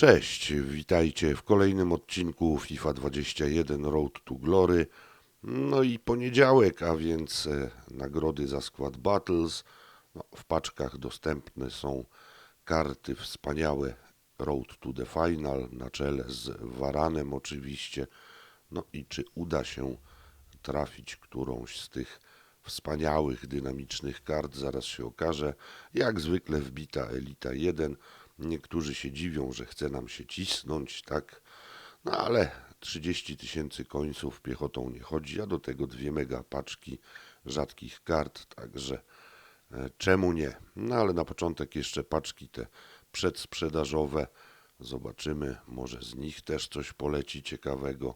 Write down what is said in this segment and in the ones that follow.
Cześć, witajcie w kolejnym odcinku FIFA 21 Road to Glory. No i poniedziałek, a więc e, nagrody za Squad Battles. No, w paczkach dostępne są karty wspaniałe Road to the Final na czele z Varanem oczywiście. No i czy uda się trafić którąś z tych wspaniałych, dynamicznych kart, zaraz się okaże. Jak zwykle wbita Elita 1. Niektórzy się dziwią, że chce nam się cisnąć, tak? No ale 30 tysięcy końców piechotą nie chodzi, a do tego dwie mega paczki rzadkich kart, także e, czemu nie? No ale na początek jeszcze paczki te przedsprzedażowe. Zobaczymy, może z nich też coś poleci ciekawego.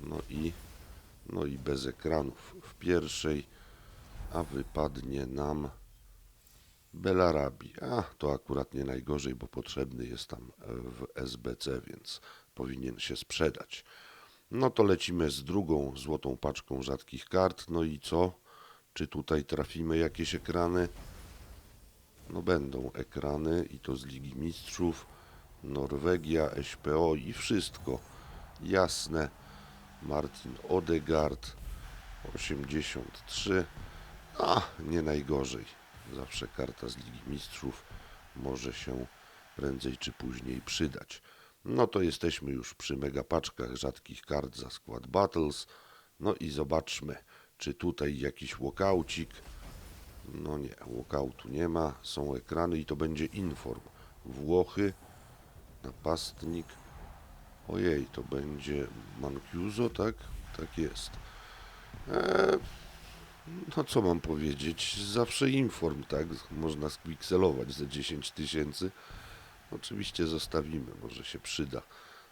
No i, no i bez ekranów w pierwszej, a wypadnie nam Belarabi. A, to akurat nie najgorzej, bo potrzebny jest tam w SBC, więc powinien się sprzedać. No to lecimy z drugą złotą paczką rzadkich kart. No i co? Czy tutaj trafimy jakieś ekrany? No będą ekrany i to z Ligi Mistrzów, Norwegia, SPO i wszystko. Jasne. Martin Odegaard 83. A, nie najgorzej. Zawsze karta z Ligi Mistrzów może się prędzej czy później przydać. No to jesteśmy już przy megapaczkach rzadkich kart za Squad Battles. No i zobaczmy, czy tutaj jakiś walkaucik. No nie, walkautu nie ma. Są ekrany i to będzie inform. Włochy, napastnik. Ojej, to będzie Mancuso, tak? Tak jest. Eee, no co mam powiedzieć? Zawsze inform, tak? Można skwikselować za 10 tysięcy. Oczywiście zostawimy, może się przyda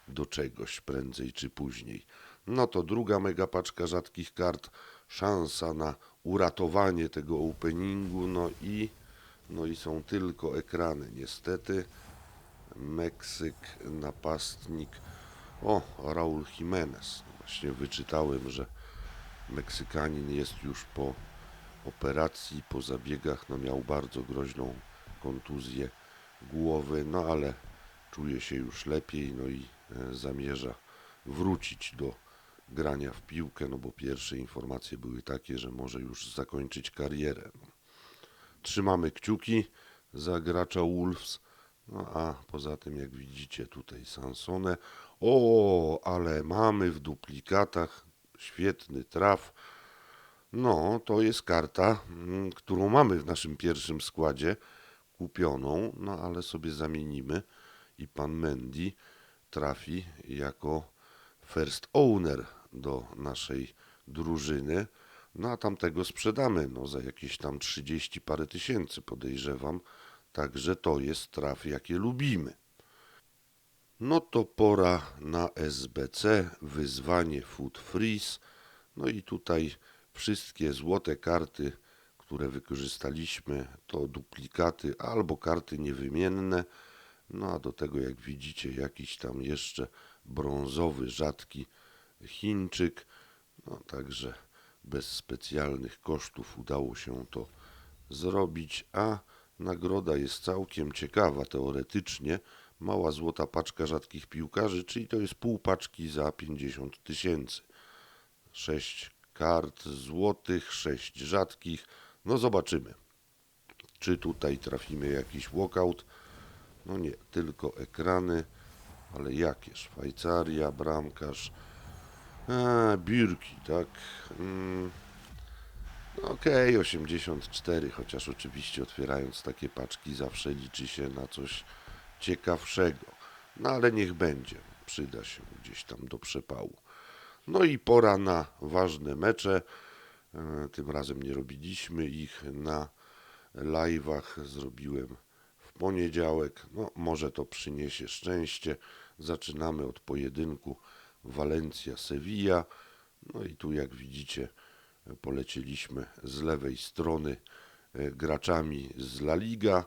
do czegoś prędzej czy później. No to druga mega paczka rzadkich kart. Szansa na uratowanie tego openingu. No i, no i są tylko ekrany, niestety. Meksyk, napastnik. O, Raul Jimenez. Właśnie wyczytałem, że Meksykanin jest już po operacji, po zabiegach, no miał bardzo groźną kontuzję głowy, no ale czuje się już lepiej, no i e, zamierza wrócić do grania w piłkę, no bo pierwsze informacje były takie, że może już zakończyć karierę. Trzymamy kciuki za gracza Wolves, no a poza tym jak widzicie tutaj Sansone. O, ale mamy w duplikatach świetny traf. No, to jest karta, mm, którą mamy w naszym pierwszym składzie kupioną, no ale sobie zamienimy i pan Mendy trafi jako first owner do naszej drużyny. No a tamtego sprzedamy no, za jakieś tam 30 parę tysięcy podejrzewam. Także to jest traf, jakie lubimy. No to pora na SBC, wyzwanie Food Freeze. No i tutaj wszystkie złote karty, które wykorzystaliśmy, to duplikaty albo karty niewymienne. No a do tego, jak widzicie, jakiś tam jeszcze brązowy, rzadki Chińczyk. No także bez specjalnych kosztów udało się to zrobić, a nagroda jest całkiem ciekawa teoretycznie mała złota paczka rzadkich piłkarzy, czyli to jest pół paczki za 50 tysięcy. 6 kart złotych, 6 rzadkich. No zobaczymy, czy tutaj trafimy jakiś walkout. No nie, tylko ekrany, ale jakie? Szwajcaria, bramkarz, a, biurki, tak? Mm. No okej, okay, 84, chociaż oczywiście otwierając takie paczki zawsze liczy się na coś ciekawszego. No ale niech będzie, przyda się gdzieś tam do przepału. No i pora na ważne mecze. E, tym razem nie robiliśmy ich na live'ach. Zrobiłem w poniedziałek. No, może to przyniesie szczęście. Zaczynamy od pojedynku Valencia-Sevilla. No i tu jak widzicie polecieliśmy z lewej strony e, graczami z La Liga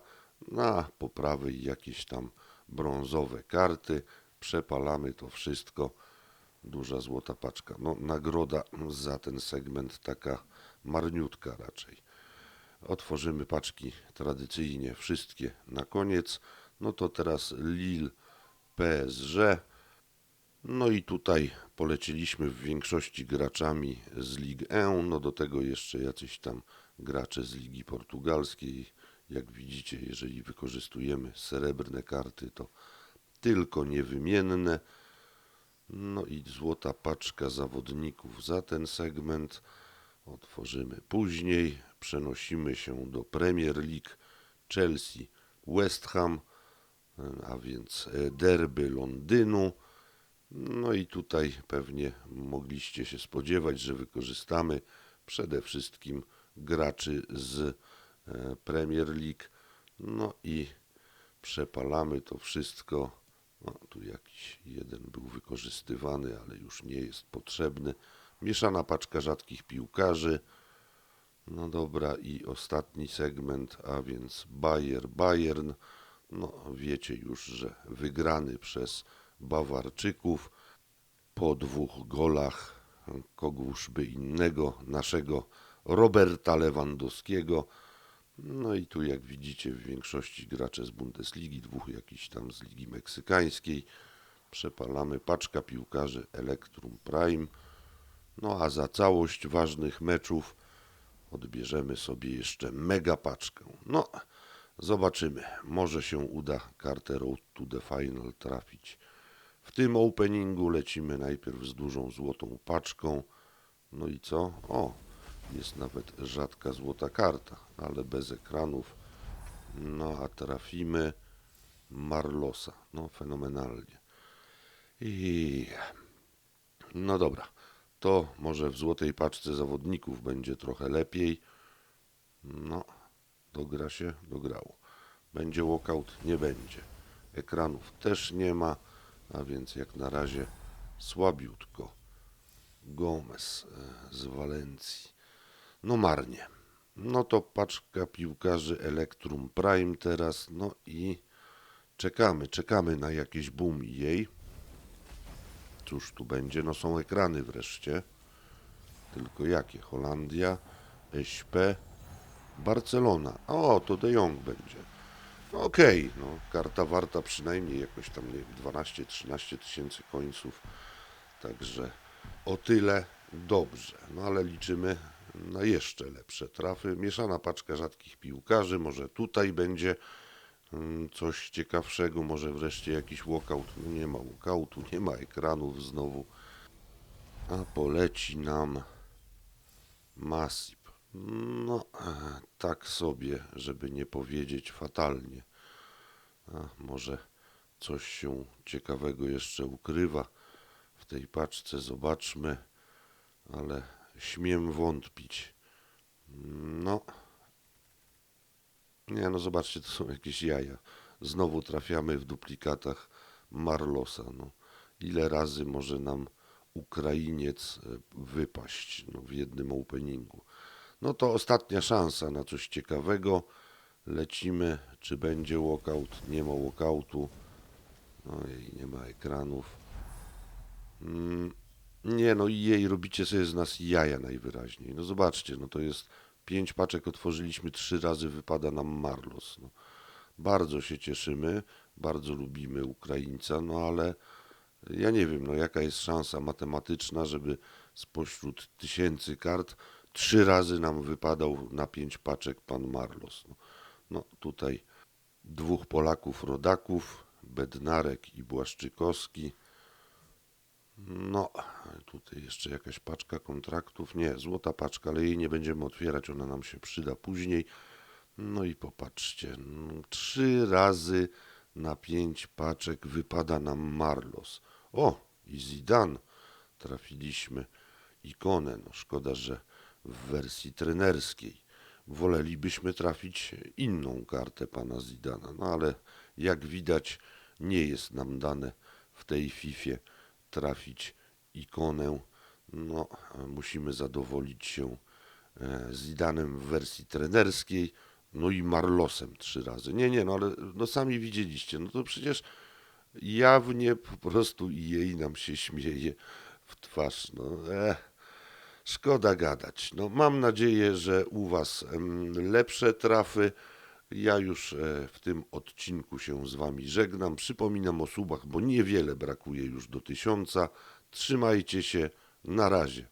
na po prawej jakieś tam brązowe karty. Przepalamy to wszystko. Duża złota paczka. No, nagroda za ten segment taka marniutka raczej. Otworzymy paczki tradycyjnie wszystkie na koniec. No to teraz Lil PSG. No i tutaj poleciliśmy w większości graczami z Ligue 1, no do tego jeszcze jacyś tam gracze z Ligi Portugalskiej. Jak widzicie, jeżeli wykorzystujemy srebrne karty, to tylko niewymienne. No i złota paczka zawodników za ten segment. Otworzymy później. Przenosimy się do Premier League Chelsea, West Ham, a więc e, derby Londynu. No i tutaj pewnie mogliście się spodziewać, że wykorzystamy przede wszystkim graczy z Premier League. No i przepalamy to wszystko. No, tu jakiś jeden był wykorzystywany, ale już nie jest potrzebny. Mieszana paczka rzadkich piłkarzy. No dobra, i ostatni segment, a więc Bayer Bayern. No wiecie już, że wygrany przez Bawarczyków po dwóch golach kogóż by innego, naszego Roberta Lewandowskiego. No i tu jak widzicie w większości gracze z Bundesligi, dwóch jakiś tam z Ligi Meksykańskiej. Przepalamy paczka piłkarzy Electrum Prime. No a za całość ważnych meczów odbierzemy sobie jeszcze mega paczkę. No, zobaczymy. Może się uda kartę Road to the Final trafić. W tym openingu lecimy najpierw z dużą złotą paczką. No i co? O, jest nawet rzadka złota karta, ale bez ekranów. No a trafimy Marlosa. No fenomenalnie. I no dobra, to może w złotej paczce zawodników będzie trochę lepiej. No, dogra się, dograło. Będzie walkout? Nie będzie. Ekranów też nie ma, a więc jak na razie słabiutko. Gomez e, z Walencji. No marnie. No to paczka piłkarzy Electrum Prime teraz. No i czekamy, czekamy na jakieś boom jej. Cóż tu będzie? No są ekrany wreszcie. Tylko jakie? Holandia, SP, Barcelona. O, to De Jong będzie. No Okej, no karta warta przynajmniej jakoś tam, nie wiem, 12-13 tysięcy końców. Także o tyle dobrze. No ale liczymy na jeszcze lepsze trafy. Mieszana paczka rzadkich piłkarzy. Może tutaj będzie mm, coś ciekawszego. Może wreszcie jakiś walkout. No nie ma walkoutu, nie ma ekranów znowu. A poleci nam Masip. No, tak sobie, żeby nie powiedzieć fatalnie. A może coś się ciekawego jeszcze ukrywa w tej paczce, zobaczmy, ale śmiem wątpić. No, nie no, zobaczcie, to są jakieś jaja. Znowu trafiamy w duplikatach Marlosa. No, ile razy może nam Ukrainiec e, wypaść no, w jednym openingu? No to ostatnia szansa na coś ciekawego. Lecimy, czy będzie walkout, nie ma walkoutu. I nie ma ekranów. Mm, nie no i jej robicie sobie z nas jaja najwyraźniej. No zobaczcie, no to jest pięć paczek otworzyliśmy, trzy razy wypada nam Marlos. No, bardzo się cieszymy, bardzo lubimy Ukraińca, no ale ja nie wiem, no jaka jest szansa matematyczna, żeby spośród tysięcy kart trzy razy nam wypadał na pięć paczek pan Marlos. No, no tutaj dwóch Polaków rodaków, Bednarek i Błaszczykowski. No, tutaj jeszcze jakaś paczka kontraktów. Nie, złota paczka, ale jej nie będziemy otwierać, ona nam się przyda później. No i popatrzcie, no, trzy razy na pięć paczek wypada nam Marlos. O, i Zidane trafiliśmy ikonę. No, szkoda, że w wersji trenerskiej. Wolelibyśmy trafić inną kartę pana Zidana, no ale jak widać nie jest nam dane w tej Fifie trafić ikonę. No, musimy zadowolić się e, Zidanem w wersji trenerskiej, no i Marlosem trzy razy. Nie, nie, no ale no sami widzieliście, no to przecież jawnie po prostu jej nam się śmieje w twarz. No, eh, szkoda gadać. No, mam nadzieję, że u Was em, lepsze trafy. Ja już e, w tym odcinku się z Wami żegnam. Przypominam o subach, bo niewiele brakuje już do tysiąca. Trzymajcie się. Na razie.